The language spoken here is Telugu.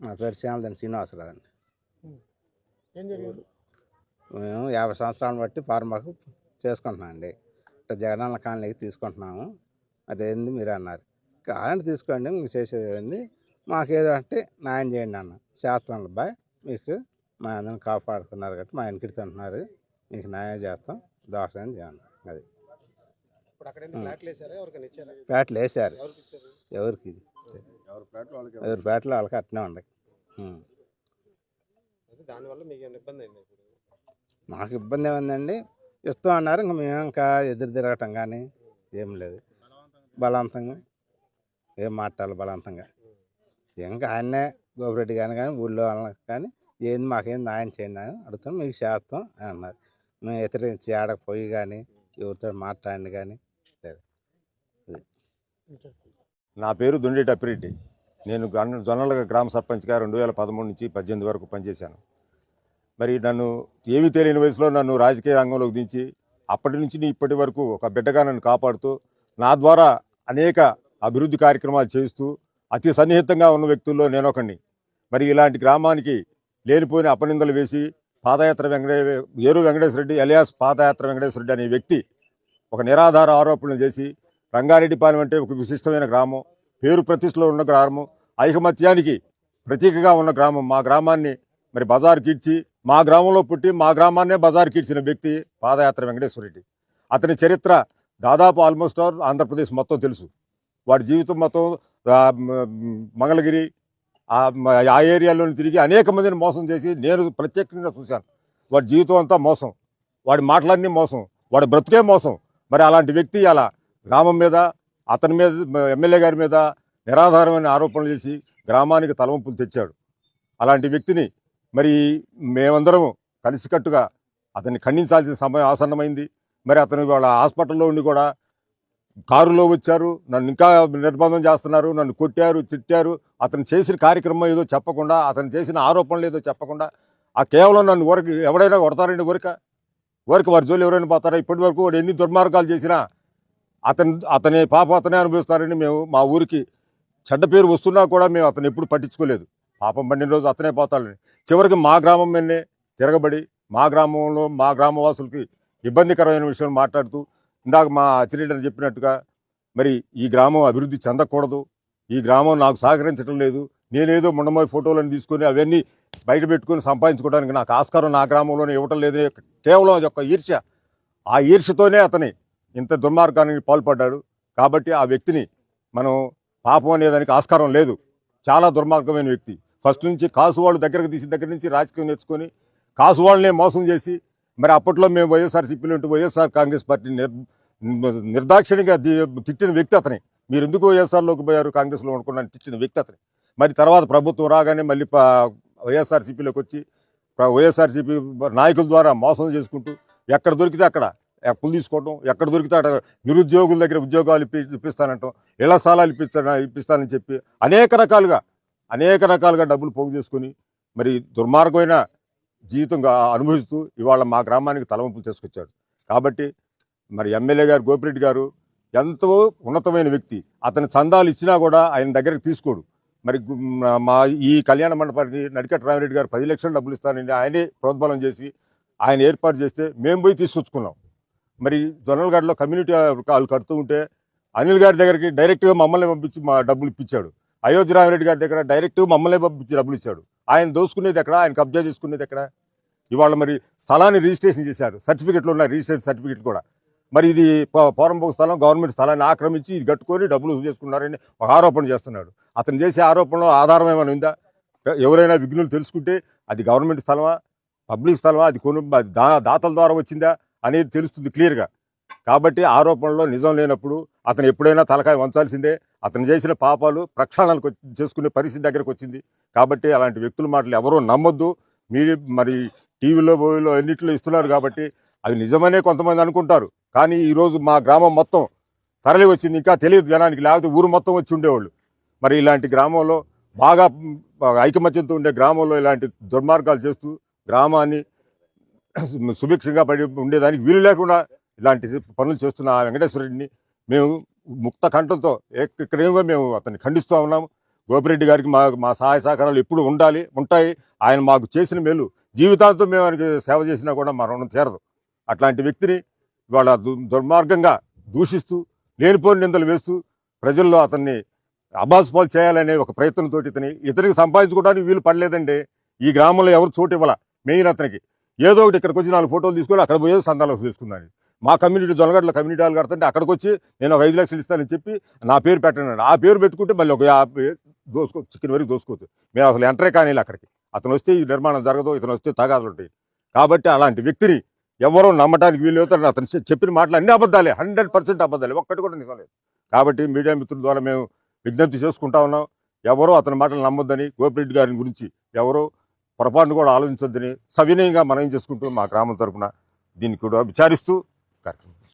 నా పేరు శ్యామదని శ్రీనివాసరావు అండి. ఏం జరిగింది? మేము యాభై సంవత్సరాలను బట్టి ఫార్మాకు చేసుకుంటున్నాం అండి. ఇట్లా జగనన్న కాలనీకి తీసుకుంటున్నాము. అది ఏంది మీరు అన్నారు. కావాలంటే తీసుకోండి మీకు చేసేది ఏంది? మాకేదో అంటే న్యాయం చేయండి అన్న. చేస్తాం అబ్బాయి మీకు మా అందరిని కాపాడుతున్నారు కాబట్టి మా ఇంటికి తింటున్నారు. మీకు న్యాయం చేస్తాం. దోషం చేయండి. అది. ఫ్లాట్లు వేసారా ఎవరికి ఇచ్చారు? ఇది ఎవరి వాళ్ళకి అట్నే ఉన్నాయి ఉం. అయితే దానివల్ల మీకు ఇబ్బంది అయింది ఇప్పుడు? మాకు ఇబ్బంది ఏముందండి? ఇస్తూ అన్నారు ఇంకా మేము ఇంకా ఎదురు తిరగటం కానీ ఏం లేదు. బలవంతంగా ఏం మాట్లాడాలి బలవంతంగా. ఇంకా ఆయన్నే గోపిరెడ్డి గారిని కానీ ఊళ్ళో వాళ్ళకి కానీ ఏంది మాకేం న్యాయం చేయండి అని అడుగుతాం మీకు చేస్తాం అని అన్నారు. మేము వ్యతిరేకించి ఆడకపోయి కానీ ఎవరితో మాట్లాడండి కానీ ఇంకా నా పేరు దొండేటి అప్పిరెడ్డి. నేను గన్న- గ్రామ సర్పంచ్గా రెండు వేల పదమూడు నుంచి పద్దెనిమిది వరకు పనిచేశాను. మరి నన్ను ఏమీ తెలియని వయసులో నన్ను రాజకీయ రంగంలోకి దించి అప్పటి నుంచి ఇప్పటి వరకు ఒక బిడ్డగా నన్ను కాపాడుతూ నా ద్వారా అనేక అభివృద్ధి కార్యక్రమాలు చేస్తూ అతి సన్నిహితంగా ఉన్న వ్యక్తుల్లో నేనొకడిని మరి ఇలాంటి గ్రామానికి లేనిపోయిన అపనిందలు వేసి పాదయాత్ర వెంకటే ఏరు వెంకటేశ్వర రెడ్డి ఎలియాస్ పాదయాత్ర వెంకటేశ్వర రెడ్డి అనే వ్యక్తి ఒక నిరాధార ఆరోపణలు చేసి రంగారెడ్డిపాలెం అంటే ఒక విశిష్టమైన గ్రామం. పేరు ప్రతిష్టలో ఉన్న గ్రామం. ఐకమత్యానికి ప్రతీకగా ఉన్న గ్రామం. మా గ్రామాన్ని మరి బజార్ కీడ్చి మా గ్రామంలో పుట్టి మా గ్రామాన్నే బజార్ కీడ్చిన వ్యక్తి పాదయాత్ర వెంకటేశ్వర రెడ్డి అతని చరిత్ర దాదాపు ఆల్మోస్ట్ ఆల్ ఆంధ్రప్రదేశ్ మొత్తం తెలుసు. వాడి జీవితం మొత్తం మంగళగిరి ఆ ఏరియాలోని తిరిగి అనేక మందిని మోసం చేసి నేను ప్రత్యేకంగా చూశాను. వాడి జీవితం అంతా మోసం. వాడి మాటలన్నీ మోసం. వాడి బ్రతుకే మోసం. మరి అలాంటి వ్యక్తి అలా గ్రామం మీద అతని మీద ఎమ్మెల్యే గారి మీద నిరాధారమైన ఆరోపణలు చేసి గ్రామానికి తలవంపులు తెచ్చాడు. అలాంటి వ్యక్తిని మరి మేమందరము కలిసికట్టుగా అతన్ని ఖండించాల్సిన సమయం ఆసన్నమైంది. మరి అతను వాళ్ళ హాస్పిటల్లో ఉండి కూడా కారులో వచ్చారు నన్ను ఇంకా నిర్బంధం చేస్తున్నారు నన్ను కొట్టారు తిట్టారు. అతను చేసిన కార్యక్రమం ఏదో చెప్పకుండా అతను చేసిన ఆరోపణలు ఏదో చెప్పకుండా ఆ కేవలం నన్ను ఊరికి ఎవడైనా కొడతారండి ఊరిక ఊరికి వారి జోలు ఎవరైనా పోతారా? ఇప్పటి వరకు వాడు ఎన్ని దుర్మార్గాలు చేసినా అతని అతని పాప అతనే అనుభవిస్తారని మేము మా ఊరికి చెడ్డ పేరు వస్తున్నా కూడా మేము అతను ఎప్పుడు పట్టించుకోలేదు. పాపం పండిన రోజు అతనే పోతాడని. చివరికి మా గ్రామం మీదనే తిరగబడి మా గ్రామంలో మా గ్రామవాసులకి ఇబ్బందికరమైన విషయం మాట్లాడుతూ ఇందాక మా అచ్చిరెడ్డి చెప్పినట్టుగా మరి ఈ గ్రామం అభివృద్ధి చెందకూడదు ఈ గ్రామం నాకు సహకరించడం లేదు నేనేదో ముండమోయి ఫోటోలను తీసుకొని అవన్నీ బయట పెట్టుకొని సంపాదించుకోవడానికి నాకు ఆస్కారం నా గ్రామంలోనే ఇవ్వటం లేదు కేవలం అది ఒక ఈర్ష్య. ఆ ఈర్ష్యతోనే అతని ఇంత దుర్మార్గానికి పాల్పడ్డాడు. కాబట్టి ఆ వ్యక్తిని మనం పాపం అనేదానికి ఆస్కారం లేదు. చాలా దుర్మార్గమైన వ్యక్తి. ఫస్ట్ నుంచి కాసు వాళ్ళు దగ్గరకు తీసిన దగ్గర నుంచి రాజకీయం నేర్చుకొని కాసు వాళ్ళనే మోసం చేసి మరి అప్పట్లో మేము వైఎస్ఆర్సీపీలో ఉంటే వైఎస్ఆర్ కాంగ్రెస్ పార్టీ నిర్ నిర్దాక్షిణ్యంగా తిట్టిన వ్యక్తి అతని. మీరు ఎందుకు వైఎస్ఆర్లోకి పోయారు? కాంగ్రెస్లో అనుకున్నాను తిట్టిన వ్యక్తి అతని. మరి తర్వాత ప్రభుత్వం రాగానే మళ్ళీ వైఎస్ఆర్సీపీలోకి వచ్చి వైఎస్ఆర్సీపీ నాయకుల ద్వారా మోసం చేసుకుంటూ ఎక్కడ దొరికితే అక్కడ అప్పులు తీసుకోవటం ఎక్కడ దొరికితే అక్కడ నిరుద్యోగుల దగ్గర ఉద్యోగాలు ఇప్పి ఇప్పిస్తానంటాం. ఇళ్ళ స్థలాలు ఇప్పిస్తా ఇప్పిస్తానని చెప్పి అనేక రకాలుగా అనేక రకాలుగా డబ్బులు పోగు చేసుకుని మరి దుర్మార్గమైన జీవితంగా అనుభవిస్తూ ఇవాళ మా గ్రామానికి తలవంపులు తీసుకొచ్చాడు. కాబట్టి మరి ఎమ్మెల్యే గారు గోపిరెడ్డి గారు ఎంతో ఉన్నతమైన వ్యక్తి. అతని చందాలు ఇచ్చినా కూడా ఆయన దగ్గరికి తీసుకోడు. మరి మా ఈ కళ్యాణ మండపానికి నడికట్ రామిరెడ్డి గారు పది లక్షలు డబ్బులు ఇస్తానండి ఆయనే ప్రోద్బలం చేసి ఆయన ఏర్పాటు చేస్తే మేము పోయి తీసుకొచ్చుకున్నాం. మరి జొన్నలగడ్డలో కమ్యూనిటీ వాళ్ళు కడుతూ ఉంటే అనిల్ గారి దగ్గరికి డైరెక్ట్గా మమ్మల్ని పంపించి మా డబ్బులు ఇప్పించాడు. అయోధ్య రామిరెడ్డి గారి దగ్గర డైరెక్ట్గా మమ్మల్ని పంపించి డబ్బులు ఇచ్చాడు. ఆయన దోసుకునేది ఎక్కడ? ఆయన కబ్జా చేసుకునేది ఎక్కడ? ఇవాళ మరి స్థలాన్ని రిజిస్ట్రేషన్ చేశారు. సర్టిఫికెట్లు ఉన్నాయి రిజిస్ట్రేషన్ సర్టిఫికెట్ కూడా. మరి ఇది ప- పోరంబోకు స్థలం గవర్నమెంట్ స్థలాన్ని ఆక్రమించి ఇది కట్టుకొని డబ్బులు చేసుకున్నారని ఒక ఆరోపణ చేస్తున్నాడు. అతను చేసే ఆరోపణలో ఆధారం ఏమైనా ఉందా? ఎవరైనా విఘ్నులు తెలుసుకుంటే అది గవర్నమెంట్ స్థలమా? పబ్లిక్ స్థలమా? అది కొను దా దాతల ద్వారా వచ్చిందా? అనేది తెలుస్తుంది క్లియర్గా. కాబట్టి ఆరోపణలో నిజం లేనప్పుడు అతను ఎప్పుడైనా తలకాయ వంచాల్సిందే. అతను చేసిన పాపాలు ప్రక్షాళనకు చేసుకునే పరిస్థితి దగ్గరకు వచ్చింది. కాబట్టి అలాంటి వ్యక్తుల మాటలు ఎవరూ నమ్మొద్దు. మీ మరి టీవీలో బోవీలో అన్నింటిలో ఇస్తున్నారు కాబట్టి అవి నిజమనే కొంతమంది అనుకుంటారు. కానీ ఈరోజు మా గ్రామం మొత్తం తరలి వచ్చింది. ఇంకా తెలియదు జనానికి. లేకపోతే ఊరు మొత్తం వచ్చి ఉండేవాళ్ళు. మరి ఇలాంటి గ్రామంలో బాగా ఐకమత్యంతో ఉండే గ్రామంలో ఇలాంటి దుర్మార్గాలు చేస్తూ గ్రామాన్ని సుభిక్షంగా పడి ఉండేదానికి వీలు లేకుండా ఇలాంటి పనులు చేస్తున్న ఆ మేము ముక్త కంఠంతో ఏకగ్రీవంగా మేము అతన్ని ఖండిస్తూ ఉన్నాము. గోపిరెడ్డి గారికి మా మా సహాయ సహకారాలు ఎప్పుడు ఉండాలి ఉంటాయి. ఆయన మాకు చేసిన మేలు జీవితాంతం మేము ఆయనకి సేవ చేసినా కూడా మా రుణం తీరదు. అట్లాంటి వ్యక్తిని వాళ్ళ దుర్మార్గంగా దూషిస్తూ లేనిపోని నిందలు వేస్తూ ప్రజల్లో అతన్ని అబాస్పాలు చేయాలనే ఒక ప్రయత్నంతో ఇతని ఇతనికి సంపాదించుకోవడానికి వీలు పడలేదండి. ఈ గ్రామంలో ఎవరు చోటు ఇవ్వాల? మెయిన్ అతనికి. ఏదో ఒకటి ఇక్కడికి వచ్చి నాలుగు ఫోటోలు తీసుకొని అక్కడ పోయేది సందాలకు తీసుకున్నాను మా కమ్యూనిటీ జొనగడ్ల కమ్యూనిటీ వాళ్ళు కడుతుంటే అక్కడికి వచ్చి నేను ఒక ఐదు లక్షలు ఇస్తానని చెప్పి నా పేరు పెట్టాను. ఆ పేరు పెట్టుకుంటే మళ్ళీ ఒక యాభై దోసుకో చికెన్ వరకు దోసుకోవచ్చు. మేము అసలు ఎంటరే కానీ అక్కడికి. అతను వస్తే ఈ నిర్మాణం జరగదు ఇతను వస్తే తగాదులు ఉంటాయి. కాబట్టి అలాంటి వ్యక్తిని ఎవరో నమ్మటానికి వీలు అవుతారు అతను చెప్పిన మాటలు అన్ని అబద్ధాలే హండ్రెడ్ పర్సెంట్ అబద్ధాలే. ఒక్కటి కూడా నిజం లేదు. కాబట్టి మీడియా మిత్రుల ద్వారా మేము విజ్ఞప్తి చేసుకుంటా ఉన్నాం. ఎవరో అతని మాటలు నమ్మొద్దని గోపిరెడ్డి గారి గురించి ఎవరో పొరపాటును కూడా ఆలోచించొద్దని సవినయంగా మనం చేసుకుంటూ మా గ్రామం తరపున దీన్ని కూడా విచారిస్తూ కార్యక్రమం